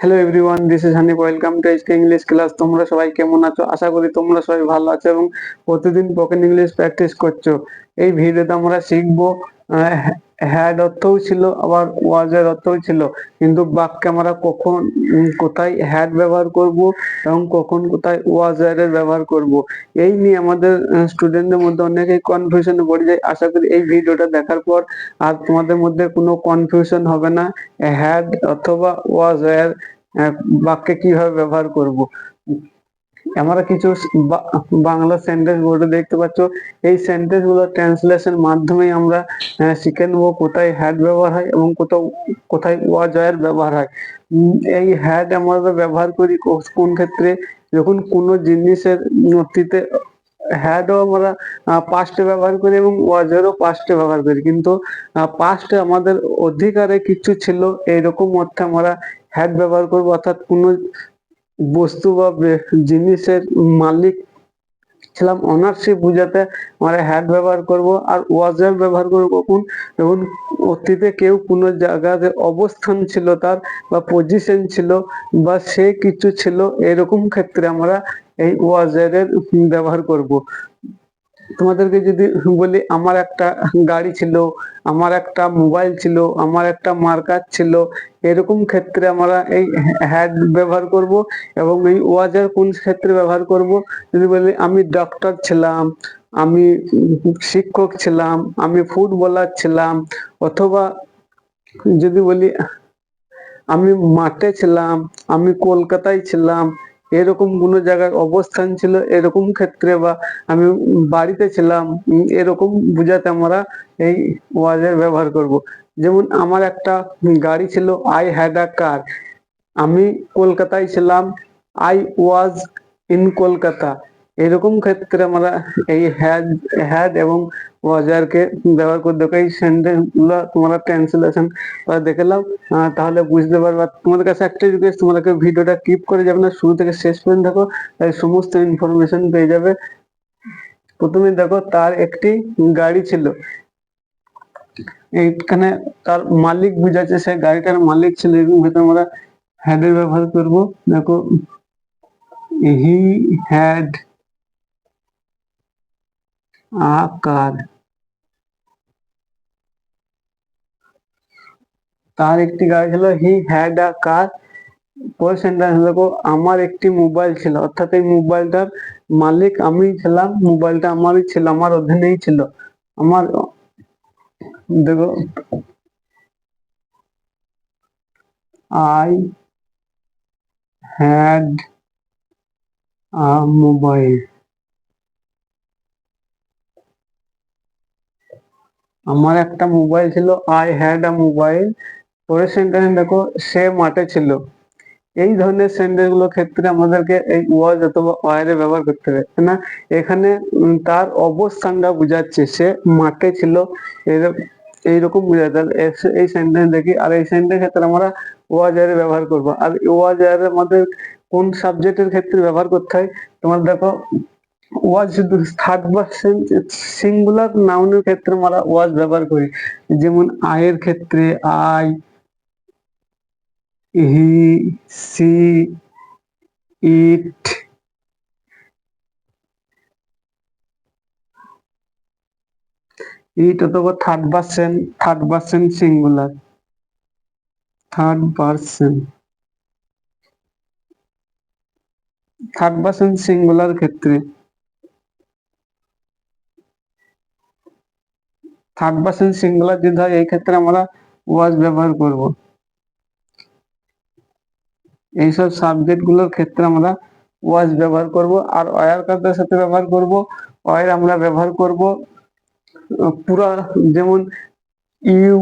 Hello everyone this is Hanif welcome to HK English class তোমরা সবাই কেমন আছো? আশা করি তোমরা সবাই ভালো আছো এবং প্রতিদিন স্পোকেন ইংলিশ প্র্যাকটিস করছ। এই ভিডিওতে আমরা শিখব হ্যাড অর্থও ছিল আবার ওয়াজের অর্থও ছিল। কিন্তু বাক্যে আমরা কখন কোথায় হ্যাড ব্যবহার করব এবং কখন কোথায় ওয়াজের ব্যবহার করব এই নিয়ে আমাদের স্টুডেন্টদের মধ্যে অনেকেই কনফিউশনে পড়ে যায়। আশা করি এই ভিডিওটা দেখার পর আর তোমাদের মধ্যে কোনো কনফিউশন হবে না হ্যাড অথবা ওয়াজ এর আহ, বাক্যে কীভাবে ব্যবহার করব। আমরা কিছু বাংলা সেন্টেন্স বোর্ডে দেখতে পাচ্ছ। এই সেন্টেন্সগুলো ট্রান্সলেশন মাধ্যমেই আমরা শিখে নেব কোথায় হ্যাড ব্যবহার হয় এবং কোথাও, কোথায় ওয়াজ এর ব্যবহার হয়। এই হ্যাড আমরা ব্যবহার করি কোন ক্ষেত্রে? যখন কোনো জিনিসের নথিতে হ্যাডও আমরা পাস্টে ব্যবহার করি এবং ওয়াজেরও পাস্টে ব্যবহার করি। কিন্তু পাস্টে আমাদের অধিকারে কিছু ছিল, এইরকম অর্থে আমরা হ্যাড ব্যবহার করব। অর্থাৎ কোনো বস্তু বা জিনিসের মালিক ছিলাম। অনারশিপ বুঝাতে আমরা হ্যাড ব্যবহার করব আর ওয়াজের ব্যবহার করব কখন? যখন অতীতে কেউ কোনো জায়গাতে অবস্থান ছিল তার বা পজিশন ছিল বা সে কিছু ছিল, এরকম ক্ষেত্রে আমরা এই ওয়াজের ব্যবহার করব। তোমাদেরকে যদি বলি, আমার একটা গাড়ি ছিল, আমার একটা মোবাইল ছিল, আমার একটা মার্কার ছিল, এরকম ক্ষেত্রে আমরা এই হ্যাড ব্যবহার করব এবং এই ওয়াজের কোন ক্ষেত্রে ব্যবহার করব? যদি বলি, আমি ডক্টর ছিলাম, আমি শিক্ষক ছিলাম, আমি ফুটবলার ছিলাম, অথবা যদি বলি, আমি মাঠে ছিলাম, আমি কলকাতায় ছিলাম এরকম কোনো জায়গায় অবস্থান ছিল, এরকম ক্ষেত্রে বা আমি বাড়িতে ছিলাম এরকম বুঝাতে আমরা এই ওয়াজের ব্যবহার করব। যেমন আমার একটা গাড়ি ছিল আই হ্যাড আ কার আমি কলকাতায় ছিলাম আই ওয়াজ ইন কলকাতা। এরকম ক্ষেত্রে আমরা এই হ্যাড হ্যাড এবং ওয়াজারকে ব্যবহার করে দেখো এই সেন্টেন্সগুলো তোমরা ট্রান্সলেশন দেখে নাও আহ, তাহলে বুঝতে পারবে আর তোমাদের কাছে একটা রিকোয়েস্ট তোমাদেরকে ভিডিওটা কিপ করে যাবে না শুরু থেকে শেষ পর্যন্ত দেখো এই সমস্ত ইনফরমেশন পেয়ে যাবে প্রথমে দেখো তার একটি গাড়ি ছিল এইখানে তার মালিক বুঝাচ্ছে সে গাড়িটার মালিক ছিল এরকম ক্ষেত্রে আমরা হ্যাডের ব্যবহার করব দেখো হি হ্যাড আ কার তার একটি গাড়ি ছিল হি হ্যাড আ কার পরের সেন্টেন্স দেখো, আমার একটি মোবাইল ছিল। অর্থাৎ এই মোবাইলটার মালিক আমি ছিলাম মোবাইলটা আমারই ছিল, আমার অধীনেই ছিল। আমার, দেখো আই হ্যাড আ মোবাইল আমার একটা মোবাইল ছিল আই হ্যাড আ মোবাইল পরের সেন্টেন্স দেখো, সে মাঠে ছিল। এই ধরনের সেন্টেন্সগুলোর ক্ষেত্রে আমাদেরকে এই ওয়াজ অথবা ওয়ারে ব্যবহার করতে হবে। না এখানে তার অবস্থানটা বোঝাচ্ছে, সে মাঠে ছিল। এইরকম তাহলে এস- এই সেন্টেন্স দেখি, আর এই সেন্টেন্স ক্ষেত্রে আমরা ওয়াজারে ব্যবহার করব। আর ওয়াজারে আমাদের কোন সাবজেক্টের ক্ষেত্রে ব্যবহার করতে হয়? তোমার দেখো ওয়াজ শুধু থার্ড পার্সন সিঙ্গুলার নাউনের ক্ষেত্রে আমরা ওয়াজ ব্যবহার করি। যেমন আয়ের ক্ষেত্রে I, he, C, it it অথবা third person third person singular third person third person singular ক্ষেত্রে থার্ড পার্সন সিঙ্গুলার যদি হয় এই ক্ষেত্রে আমরা ওয়াজ ব্যবহার করব। এইসব সাবজেক্টগুলোর ক্ষেত্রে আমরা ওয়াজ ব্যবহার করব আর অয়ার কাজের সাথে ব্যবহার করব। অয়ের আমরা ব্যবহার করব। পুরা যেমন you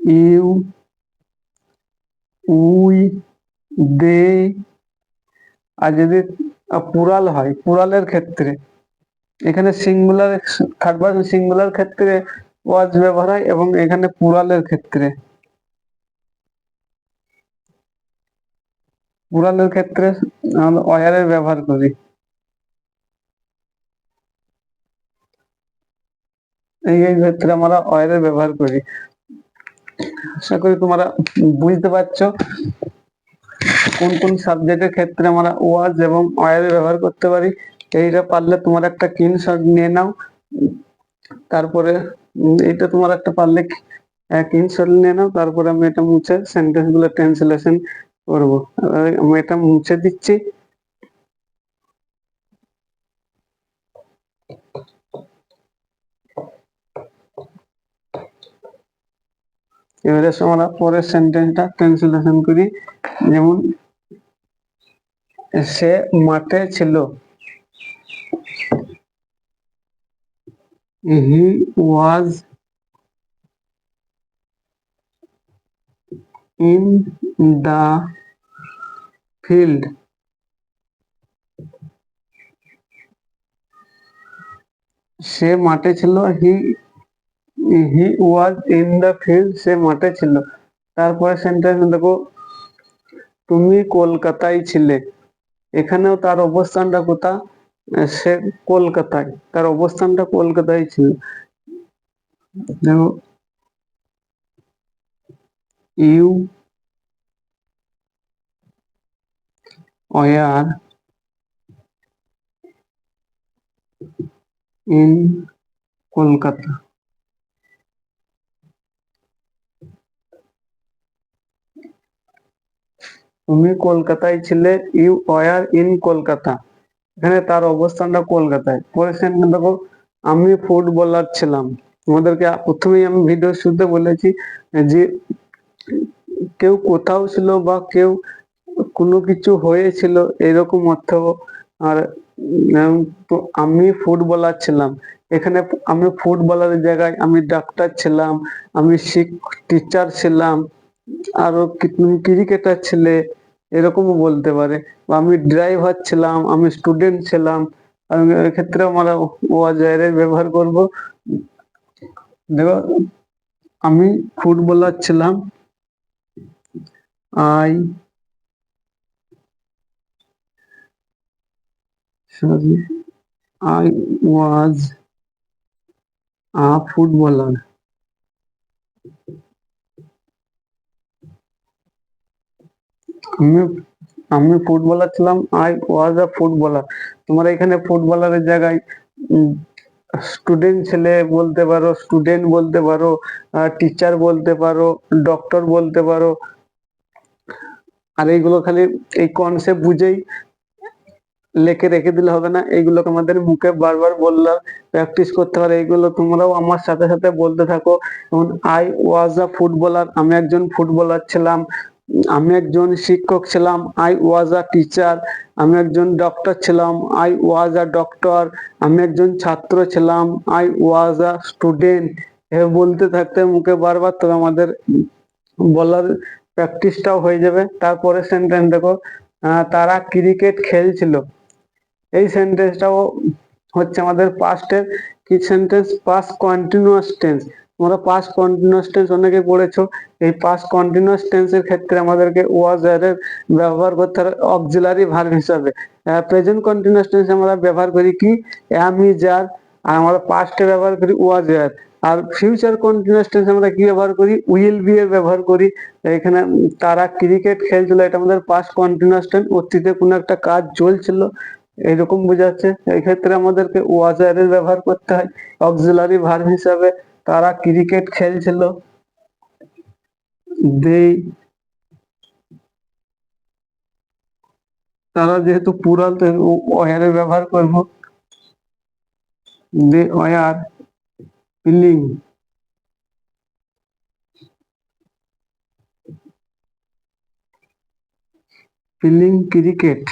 you, we, they, are যদি পুরাল হয়, পুরালের ক্ষেত্রে এখানে সিঙ্গুলার থার্ড সিঙ্গুলার ক্ষেত্রে ওয়াজ ব্যবহার হয় এবং এখানে পুরালের ক্ষেত্রে। পুরালের ক্ষেত্রে আমরা অয়ারের ব্যবহার করি। এই ক্ষেত্রে আমরা অয়েলের ব্যবহার করি। আশা করি তোমরা বুঝতে পারছ কোন কোন সাবজেক্টের ক্ষেত্রে আমরা ওয়াজ এবং ওয়ার ব্যবহার করতে পারি। এইটা পারলে তোমার একটা স্ক্রিনশট নিয়ে নাও। তারপরে এইটা তোমার একটা পারলে কিন স্ক্রিনশট নিয়ে নাও, তারপরে আমি এটা মুছে সেন্টেন্সগুলো ট্রান্সলেশন করব আমি এটা মুছে দিচ্ছি। এবারে আমরা পরের সেন্টেন্সটা ট্রান্সলেশন করি। যেমন, সে মাঠে ছিল। হি ওয়াজ ইন দা ফিল্ড সে মাঠে ছিল he he was in the field সে মাঠে ছিল। তারপরে সেন্টেন্স দেখো, তুমি কলকাতায় ছিলে। এখানেও তার অবস্থানটা কোথা? সে কলকাতায়, তার অবস্থানটা কলকাতায় ছিল। You were in Kolkata. তুমি কলকাতায় ছিলে, ইউ ওয়ার ইন কলকাতা। এখানে তার অবস্থানটা কলকাতায়। সেখানে দেখো, আমি ফুটবলার ছিলাম। তোমাদেরকে প্রথমেই আমি ভিডিও শুরুতে বলেছি যে, কেউ কোথাও ছিল বা কেউ কোনো কিছু হয়েছিল এরকম অর্থ আর আমি ফুটবলার ছিলাম। এখানে আমি ফুটবলারের জায়গায় আমি ডাক্তার ছিলাম, আমি শিক টিচার ছিলাম, আরও ক্রিকেটার ছিলে এরকমও বলতে পারে। আমি ড্রাইভার ছিলাম, আমি স্টুডেন্ট ছিলাম, আমি এক্ষেত্রে আমরা ওয়াজারের ব্যবহার করব। দেখো, আমি ফুটবলার ছিলাম। I sorry, I was a footballer. আমি আমি ফুটবলার ছিলাম আই ওয়াজ আ ফুটবলার তোমরা এখানে ফুটবলারের জায়গায় স্টুডেন্ট ছেলে বলতে পারো স্টুডেন্ট বলতে পারো টিচার বলতে পারো ডক্টর বলতে পারো। আর এইগুলো খালি এই কনসেপ্ট বুঝেই লেখে রেখে দিলে হবে না। এইগুলোকে আমাদের মুখে বারবার বললে প্র্যাকটিস করতে পারে এইগুলো তোমরাও আমার সাথে সাথে বলতে থাকো। যেমন আই ওয়াজ আ ফুটবলার আমি একজন ফুটবলার ছিলাম। আমি একজন শিক্ষক ছিলাম আই ওয়াজ আ টিচার আমি একজন ডক্টর ছিলাম আই ওয়াজ আ ডক্টর আমি একজন ছাত্র ছিলাম আই ওয়াজ আ স্টুডেন্ট এভাবে বলতে থাকতে মুখে বারবার তবে আমাদের বলার প্র্যাকটিসটাও হয়ে যাবে। তারপরে সেন্টেন্স দেখো তারা ক্রিকেট খেলছিল। এই সেন্টেন্সটাও হচ্ছে আমাদের পাস্টের কি সেন্টেন্স পাস্ট কন্টিনিউয়াস টেন্স তোমরা পাস্ট কন্টিনিউয়াস টেন্স অনেকে পড়েছো, এই পাস্ট কন্টিনিউয়াস টেন্সের ক্ষেত্রে আমাদেরকে ওয়াজ এর ব্যবহার করতে হবে অক্সিলারি ভার্ব হিসাবে। প্রেজেন্ট কন্টিনিউয়াস টেন্স আমরা ব্যবহার করি কি? অ্যাম ইজ আর আর আমরা পাস্টে ব্যবহার করি ওয়াজ এর আর ফিউচার কন্টিনিউয়াস টেন্স আমরা কি ব্যবহার করি? উইল বি এর ব্যবহার করি। এখানে তারা ক্রিকেট খেলছিল, এটা আমাদের পাস্ট কন্টিনিউয়াস টেন্স অতীতে কোনো একটা কাজ চলছিল এইরকম বোঝাচ্ছে। এই ক্ষেত্রে আমাদেরকে ওয়াজ এর ব্যবহার করতে হয় অক্সিলারি ভার্ব হিসাবে। তারা ক্রিকেট খেলছিল। দে তারা যেহেতু পুরাল তো ওয়ারের ব্যবহার করব। They, were playing playing cricket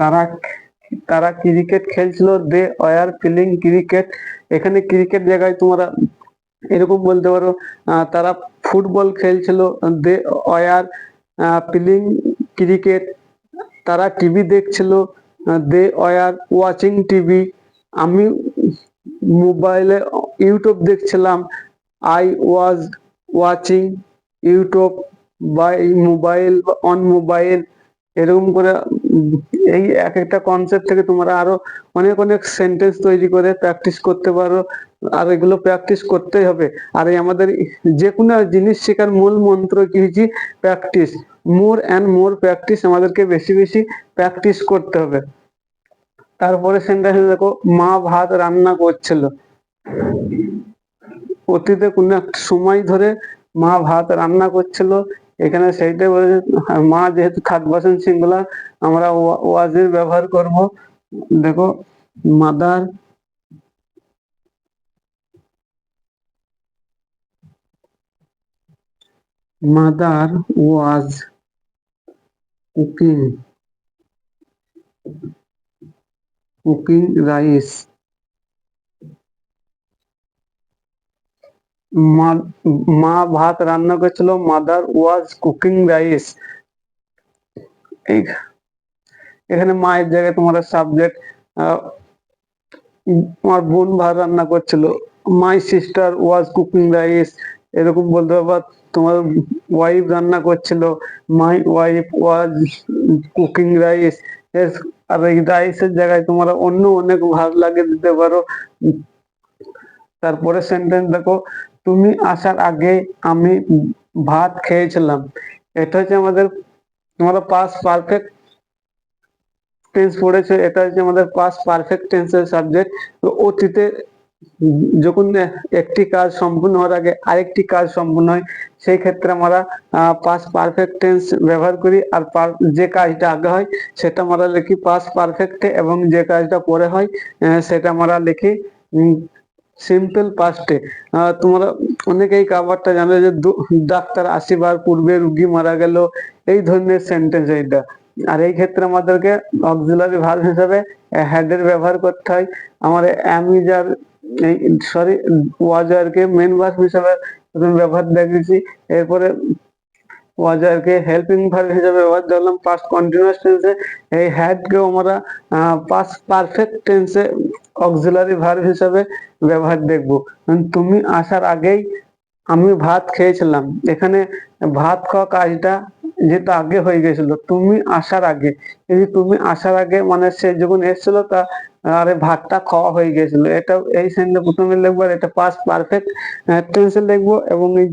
তারা তারা ক্রিকেট খেলছিল, দে ওয়ার প্লেইং ক্রিকেট এখানে ক্রিকেট জায়গায় তোমরা এরকম বলতে পারো তারা ফুটবল খেলছিল, দে ওয়ার প্লেইং ক্রিকেট তারা টিভি দেখছিল, দে ওয়ার ওয়াচিং টিভি আমি মোবাইলে ইউটিউব দেখছিলাম I was watching YouTube by mobile on mobile এরকম করে এই এক একটা কনসেপ্ট থেকে তোমরা আরও অনেক অনেক সেন্টেন্স তৈরি করে প্র্যাকটিস করতে পারো। আর এগুলো প্র্যাকটিস করতেই হবে। আর এই আমাদের যে কোনো জিনিস শেখার মূল মন্ত্র কি হচ্ছে practice more and more practice আমাদেরকে বেশি বেশি প্র্যাকটিস করতে হবে। তারপরে সেন্টেন্স দেখো, মা ভাত রান্না করছিল। অতীতে কোনো একটা সময় ধরে মা ভাত রান্না করছিল। এখানে সেইটাই বলেছে মা যেহেতু থার্ড পার্সন সিঙ্গুলার আমরা ওয়াজের ব্যবহার করব। দেখো, mother mother was cooking cooking rice. মা ভাত রান্না করছিল মাদার ওয়াজ কুকিং রাইস এখানে মায়ের জায়গায় তোমার সাবজেক্ট আমার বোন ভাত রান্না করছিল my sister was cooking rice এরকম বলতে পারবা, তোমার ওয়াইফ রান্না করছিল my wife was cooking rice আর এই রাইসের জায়গায় তোমরা অন্য অনেক ভাব লাগিয়ে দিতে পারো। তারপরে সেন্টেন্স দেখো তুমি আসার আগে আমি ভাত খেয়েছিলাম। এটা হচ্ছে আমাদের তোমরা পাস পারফেক্ট টেন্স পড়েছে, এটা হচ্ছে আমাদের পাস পারফেক্ট টেন্সের সাবজেক্ট অতীতে যখন একটি কাজ সম্পূর্ণ হওয়ার আগে আরেকটি কাজ সম্পূর্ণ হয়, সেই ক্ষেত্রে আমরা পাস পারফেক্ট টেন্স ব্যবহার করি আর যে কাজটা আগে হয়, সেটা আমরা লিখি পাস পারফেক্টে এবং যে কাজটা পরে হয় সেটা আমরা লিখি সিম্পল পাস্টে তোমরা অনেকেই কাবারটা জানে যে ডাক্তার আসিবার পূর্বে রুগী মারা গেল, এই ধরনের সেন্টেন্স এইটা। আর এই ক্ষেত্রে আমাদেরকে অক্সিলারি ভার্ব হিসাবে হ্যাডের ব্যবহার করতে হয়। আমার অ্যামিজার সরি ওয়াজারকে মেন ভার্ব হিসাবে ব্যবহার দেখেছি এরপরে ওয়াজারকে হেল্পিং ভার্ব হিসাবে ব্যবহার দেখলাম পাস্ট কন্টিনিউয়াস টেন্সে এই হ্যাডকেও আমরা পাস্ট পারফেক্ট টেন্সে অক্সিলারি ভার্ব হিসাবে ব্যবহার দেখব। তুমি আসার আগেই আমি ভাত খেয়েছিলাম। এখানে ভাত খাওয়া কাজটা যেটা আগে হয়ে গেছিল, তুমি আসার আগে। এই তুমি আসার আগে মানে সে যখন এসেছিল তা, আরে ভাতটা খাওয়া হয়ে গেছিল। এটা এই সেন্টেন্স প্রথমে লিখব এটা পাস্ট পারফেক্ট টেন্সে লিখব এবং এই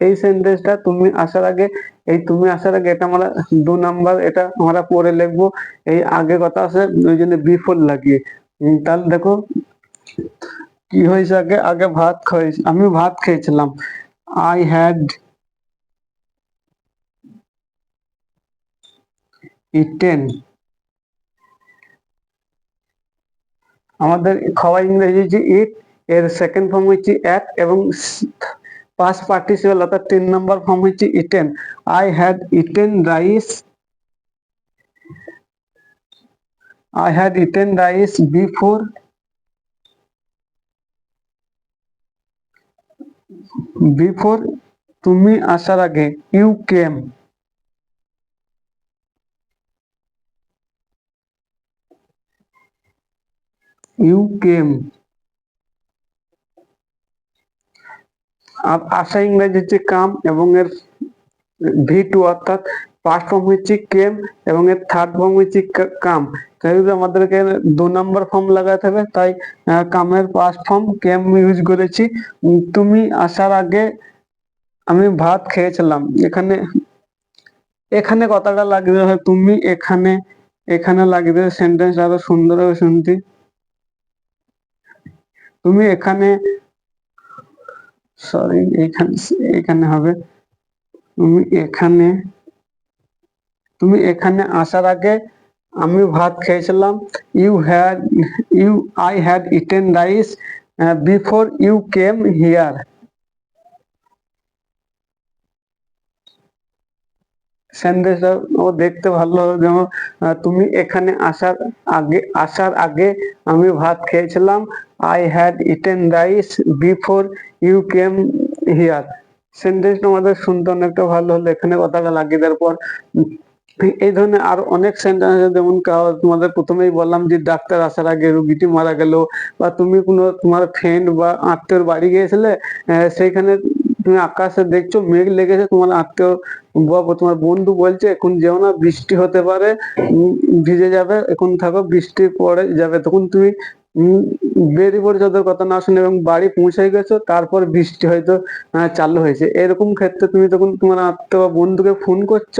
এই সেন্টেন্সটা তুমি আসার আগে, এই তুমি আসার আগে এটা আমরা দু নাম্বার এটা আমরা পরে লিখব। এই আগে কথা আছে, ওই জন্য বিফোর লাগিয়ে। তাহলে দেখো, কি হয়েছে আগে? আগে ভাত খাইছি আমি ভাত খেয়েছিলাম। আই হ্যাড ইটেন আমাদের খাওয়া ইংরেজি হচ্ছে ইট এর সেকেন্ড ফর্ম হচ্ছে অ্যাট এবং পাস্ট পার্টিসিপাল অর্থাৎ তিন নম্বর ফর্ম হচ্ছে eaten I had eaten rice I had eaten rice before before তুমি আসার আগে ইউ কেম ইউ কেম আর আশা ইংরেজি হচ্ছে কাম এবং এর ভি টু অর্থাৎ ফার্স্ট ফর্ম হচ্ছে কেম এবং এর থার্ড ফর্ম হচ্ছে কাম। আমাদেরকে দু নম্বর ফর্ম লাগাতে হবে, তাই কামের ফার্স্ট ফর্ম কেম ইউজ করেছি। তুমি আসার আগে আমি ভাত খেয়েছিলাম। এখানে এখানে কথাটা লাগিয়ে হয়, তুমি এখানে এখানে লাগিয়ে দেবে সেন্টেন্স আরও সুন্দর হবে শুনতে। তুমি এখানে সরি এখানে এখানে হবে। তুমি এখানে তুমি এখানে আসার আগে আমি ভাত খেয়েছিলাম। You had you I had eaten rice before you came here সেন্টেন্সটা ও দেখতে ভালো যেমন তুমি এখানে আসার আগে আসার আগে আমি ভাত খেয়েছিলাম। I had eaten rice before you came here সেন্টেন্সটা আমাদের শুনতে অনেকটা ভালো হলো। এখানে কথাটা লাগিয়ে দেওয়ার পর এই ধরনের আর অনেক সেন্টেন্স আছে। যেমন তোমাদের প্রথমেই বললাম যে, ডাক্তার আসার আগে রুগীটি মারা গেল বা তুমি কোনো, তোমার ফ্রেন্ড বা আত্মীয়র বাড়ি গিয়েছিলে সেইখানে তুমি আকাশে দেখছ, মেঘ লেগেছে, তোমার আত্মীয় বা তোমার বন্ধু বলছে, এখন যেও না, বৃষ্টি হতে পারে ভিজে যাবে, এখন থাকো, বৃষ্টি পড়ে যাবে। তখন তুমি বেরিয়ে ওদের কথা না শুনে এবং বাড়ি পৌঁছে গেছো, তারপর বৃষ্টি হয়তো চালু হয়েছে। এরকম ক্ষেত্রে তুমি তখন তোমার আত্মীয় বা বন্ধুকে ফোন করছ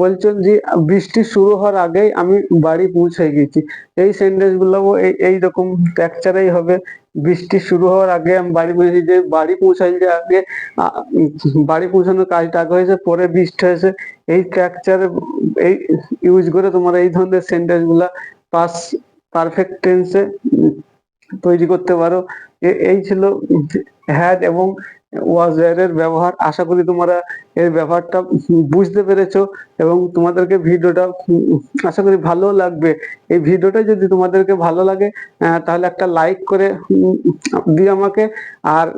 বলছো যে, বৃষ্টি শুরু হওয়ার আগেই আমি বাড়ি পৌঁছে গেছি। এই সেন্টেন্সগুলো, এই এইরকম টেক্সচারেই হবে। বৃষ্টি শুরু হওয়ার আগে আমি বাড়ি পৌঁছে যে বাড়ি পৌঁছাই যে আগে বাড়ি পৌঁছানোর কাজটা আগে হয়েছে, পরে বৃষ্টি হয়েছে। এই স্ট্রাকচার এই ইউজ করে তোমার এই ধরনের সেন্টেন্সগুলা পাস পারফেক্ট টেন্সে তৈরি করতে পারো। এই ছিল হ্যাড এবং ওয়াজ এর ব্যবহার, আশা করি তোমরা এর ব্যবহারটা বুঝতে পেরেছ এবং তোমাদেরকে ভিডিওটা, আশা করি ভালো লাগবে। এই ভিডিওটা যদি তোমাদেরকে ভালো লাগে তাহলে একটা লাইক করে দিও আমাকে। আর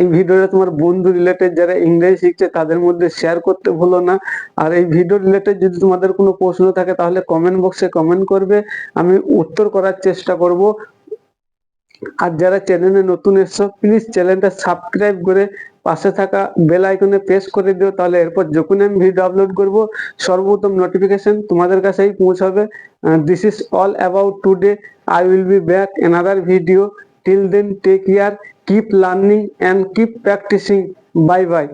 এই ভিডিওটা তোমার বন্ধু রিলেটেড যারা ইংরেজি শিখছে, তাদের মধ্যে শেয়ার করতে ভুলো না। আর এই ভিডিও রিলেটেড যদি তোমাদের কোনো প্রশ্ন থাকে, তাহলে কমেন্ট বক্সে কমেন্ট করবে। আমি উত্তর করার চেষ্টা করব। আর যারা চ্যানেলে নতুন এসছো প্লিজ চ্যানেলটা সাবস্ক্রাইব করে পাশে থাকা বেল আইকনে প্রেস করে দিও, তাহলে এরপর যখন আমি ভিডিও আপলোড করব, সর্বপ্রথম নোটিফিকেশন তোমাদের কাছেই পৌঁছাবে। This is all about today I will be back another video till then take care keep learning and keep practicing bye bye